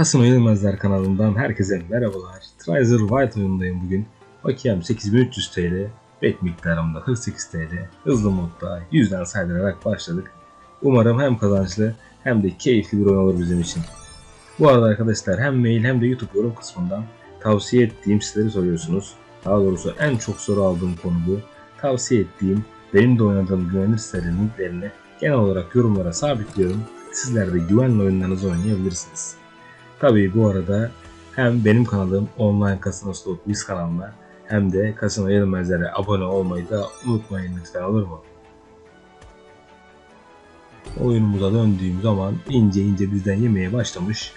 Kasım Yenilmezler kanalından herkese merhabalar. Trizer White oyundayım bugün. Bakiyem 8300 TL, bet miktarım da 48 TL. Hızlı modda 100'den saydırarak başladık. Umarım hem kazançlı hem de keyifli bir oyun olur bizim için. Bu arada arkadaşlar hem mail hem de YouTube yorum kısmından tavsiye ettiğim siteleri soruyorsunuz. Daha doğrusu en çok soru aldığım konu bu. Tavsiye ettiğim, benim de oynadığım güvenilir sitelerin linklerini genel olarak yorumlara sabitliyorum. Sizler de güvenli oyunlarınızı oynayabilirsiniz. Tabii bu arada hem benim kanalım Online Casino Slot Biz kanalına hem de Casino Yenilmezlere abone olmayı da unutmayın lütfen olur mu? Oyunumuza döndüğüm zaman ince ince bizden yemeye başlamış.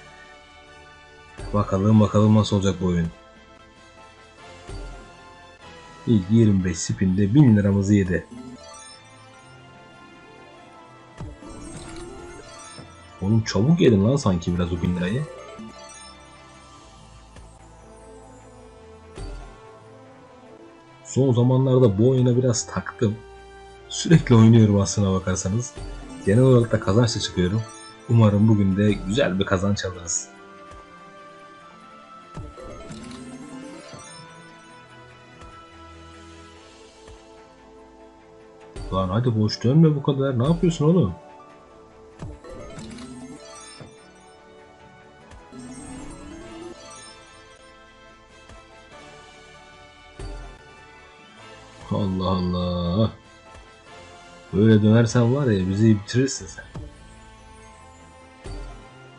Bakalım bakalım nasıl olacak bu oyun. İlk 25 spinde 1000 liramızı yedi. Oğlum çabuk yedin lan sanki biraz o 1000 lirayı. Son zamanlarda bu oyuna biraz taktım. Sürekli oynuyorum aslına bakarsanız. Genel olarak da kazançla çıkıyorum. Umarım bugün de güzel bir kazanç alırız. Lan hadi boş dönme bu kadar. Ne yapıyorsun oğlum? Allah Allah. Böyle dönersen var ya bizi bitirirsin sen.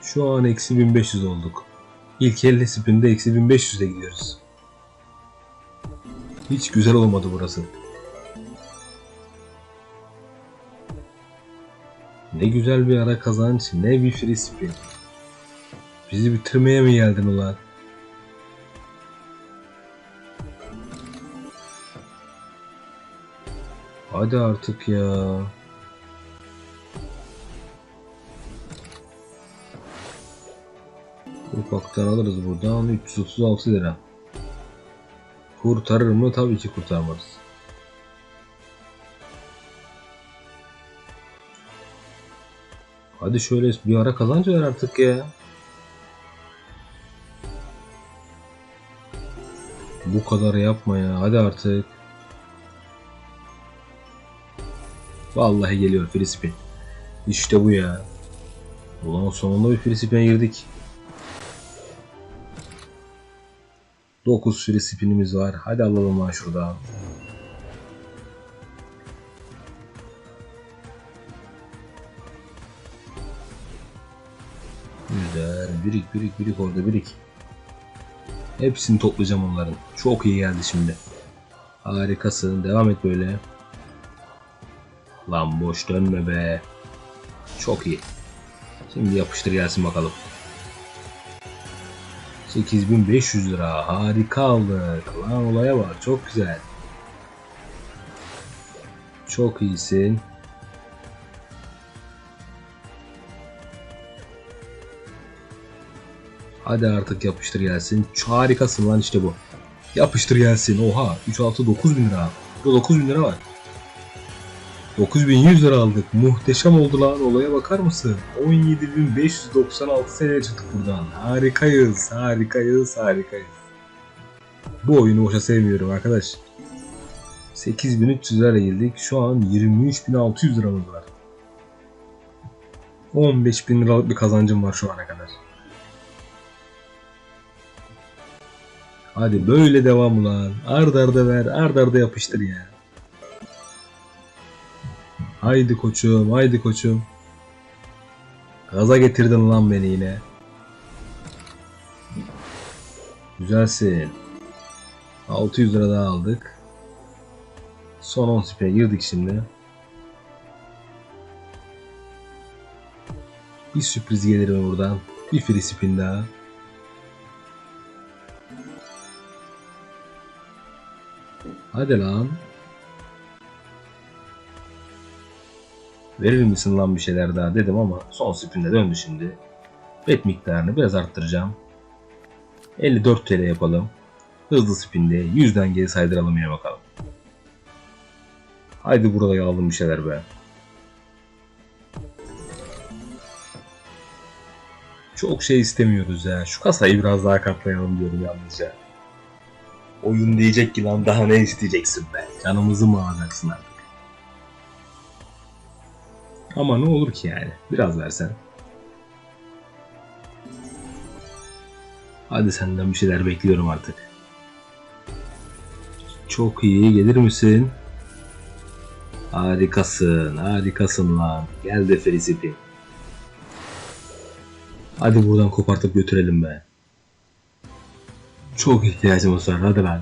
Şu an eksi 1500 olduk. İlk 50 spinde eksi 1500'e gidiyoruz. Hiç güzel olmadı burası. Ne güzel bir ara kazanç, ne bir free spin. Bizi bitirmeye mi geldin ulan? Hadi artık ya. Ufaktan alırız buradan 336 lira. Kurtarır mı? Tabii ki kurtarmaz. Hadi şöyle bir ara kazanç ver artık ya. Bu kadar yapma ya. Hadi artık. Vallahi geliyor free spin. İşte bu ya. Ulan sonunda bir free spin'e girdik. 9 free spin'imiz var. Hadi alalım lan şuradan. Güzel. Birik birik birik orada birik. Hepsini toplayacağım onların. Çok iyi geldi şimdi. Harikasın. Devam et böyle. Lan boş dönme be. Çok iyi. Şimdi yapıştır gelsin bakalım. 8500 lira. Harika aldık. Lan olaya bak. Çok güzel. Çok iyisin. Hadi artık yapıştır gelsin. Harikasın lan işte bu. Yapıştır gelsin. Oha. 3 6 9000 lira. Burada 9000 lira var. 9100 lira aldık. Muhteşem oldu lan. Olaya bakar mısın? 17596 seneye çıktık buradan. Harikayız. Harikayız. Harikayız. Bu oyunu boşa sevmiyorum arkadaş. 8300 lira girdik. Şu an 23600 liramız var. 15000 liralık bir kazancım var şu ana kadar. Hadi böyle devam ulan. Ard arda ver, ard arda yapıştır ya. Haydi koçum, haydi koçum. Gaza getirdin lan beni yine. Güzelsin. 600 lira daha aldık. Son 10 spine girdik şimdi. Bir sürpriz gelir mi buradan? Bir free spin daha. Hadi lan. Verir misin lan bir şeyler daha dedim ama son spinde döndü şimdi. Bet miktarını biraz arttıracağım. 54 TL yapalım. Hızlı spinde 100'den geri saydıralım yine bakalım. Haydi burada alalım bir şeyler be. Çok şey istemiyoruz ya. Şu kasayı biraz daha katlayalım diyorum yalnızca. Oyun diyecek ki lan daha ne isteyeceksin be? Canımızı mı alacaksın artık? Ama ne olur ki yani? Biraz versen. Hadi senden bir şeyler bekliyorum artık. Çok iyi gelir misin? Harikasın, harikasın lan. Gel de Felicity. Hadi buradan kopartıp götürelim be. Çok ihtiyacımız var hadi lan.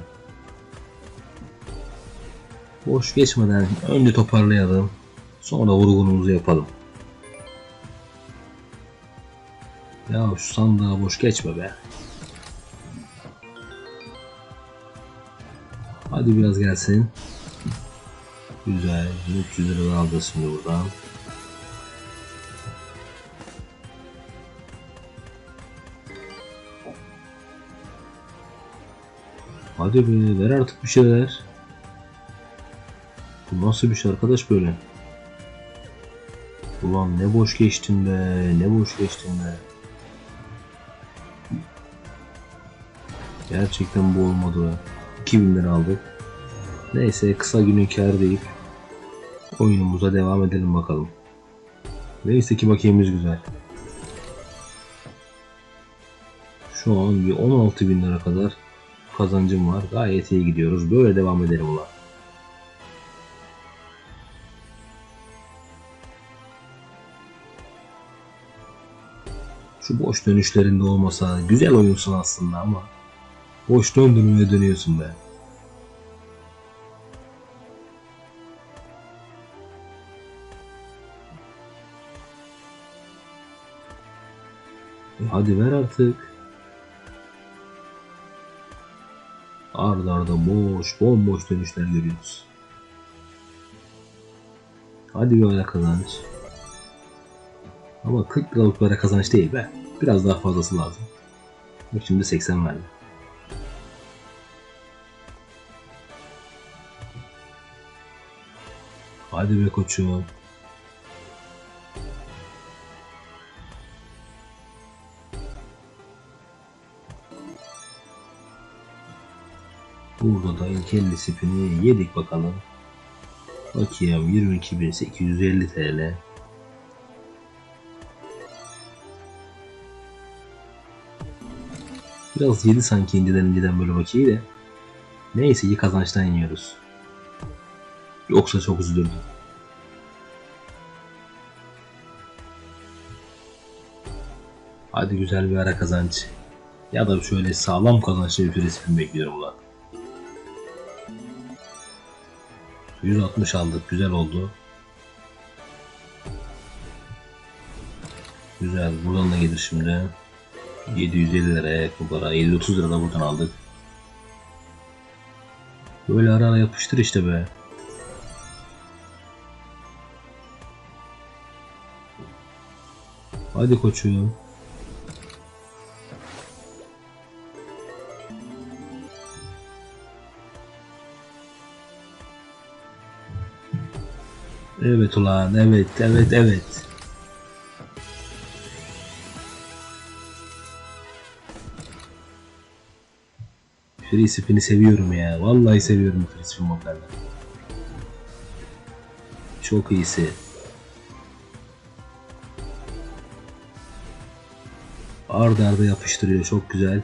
Boş geçmeden önce toparlayalım. Sonra vurgunumuzu yapalım. Ya şu sandığa boş geçme be. Hadi biraz gelsin. Güzel. 300 lira alacağız şimdi buradan. Hadi be ver artık bir şeyler. Bu nasıl bir şey arkadaş böyle? Ulan ne boş geçtin be, ne boş geçtin be. Gerçekten bu olmadı be. 2000 lira aldık. Neyse kısa günün kârı deyip oyunumuza devam edelim bakalım. Neyse ki bakiyemiz güzel. Şu an bir 16 bin lira kadar kazancım var. Gayet iyi gidiyoruz. Böyle devam edelim ulan. Şu boş dönüşlerinde olmasa güzel oyunsun aslında ama boş döndürmeye dönüyorsun be. E hadi ver artık. Arda arda boş, bomboş dönüşler görüyoruz. Hadi bir ara kazanç. Ama 40 liralık para kazanç değil be. Biraz daha fazlası lazım. Şimdi 80 verdi. Hadi be koçum. Burada da ilk 50 spini yedik bakalım. Bakayım 22.850 TL. Biraz yedi sanki inceden inceden böyle bakiyi de. Neyse ki kazançtan yiyoruz. Yoksa çok üzülürdüm. Hadi güzel bir ara kazanç. Ya da şöyle sağlam kazançlı bir resmi bekliyorum lan. 160 aldık. Güzel oldu. Güzel. Buradan da gelir şimdi. 750 liraya bu para. 730 lira da buradan aldık. Böyle ara ara yapıştır işte be. Hadi koçum. Evet ulan evet evet evet. Free spin'i seviyorum ya. Vallahi seviyorum free spin modlarını. Çok iyisi. Arda arda yapıştırıyor çok güzel.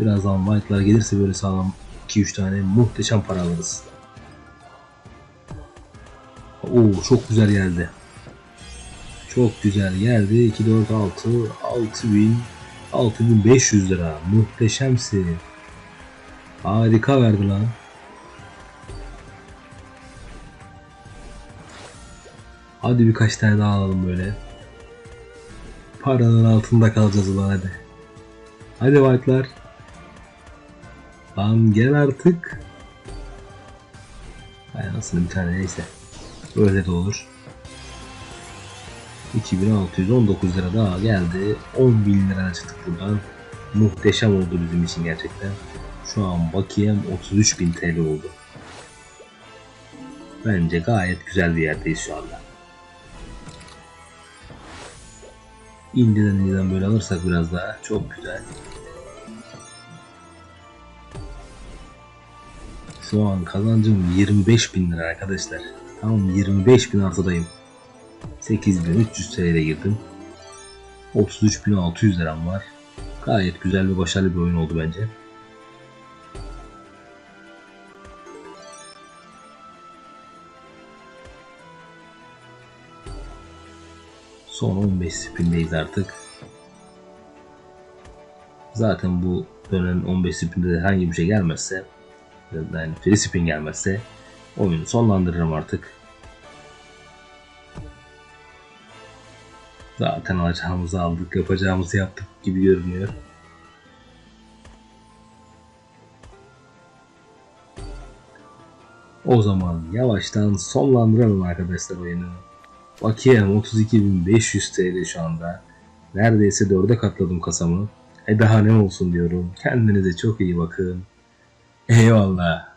Birazdan white'lar gelirse böyle sağlam 2-3 tane muhteşem para alırız. Oo çok güzel geldi. Çok güzel geldi. 2 4 6 6000 6500 lira. Muhteşemsin. Harika verdi lan. Hadi birkaç tane daha alalım böyle. Paranın altında kalacağız ulan hadi. Hadi white'lar. Lan gel artık. Hay anasını bir tane neyse. Öyle de olur. 2619 lira daha geldi. 10.000 lira çıktık buradan. Muhteşem oldu bizim için gerçekten. Şu an bakiyem 33.000 TL oldu. Bence gayet güzel bir yerdeyiz şu anda. İnceden inceden böyle alırsak biraz daha çok güzel. Şu an kazancım 25 bin lira arkadaşlar. Tamam 25 bin artıdayım. 8300 TL'ye girdim. 33.600 liram var. Gayet güzel ve başarılı bir oyun oldu bence. Son 15 spindeyiz artık. Zaten bu dönen 15 spinde de herhangi bir şey gelmezse yani free spin gelmezse oyunu sonlandırırım artık. Zaten alacağımızı aldık, yapacağımızı yaptık gibi görünüyor. O zaman yavaştan sonlandıralım arkadaşlar oyunu. Bakiyem 32.500 TL şu anda. Neredeyse 4'e katladım kasamı. E daha ne olsun diyorum. Kendinize çok iyi bakın. Eyvallah.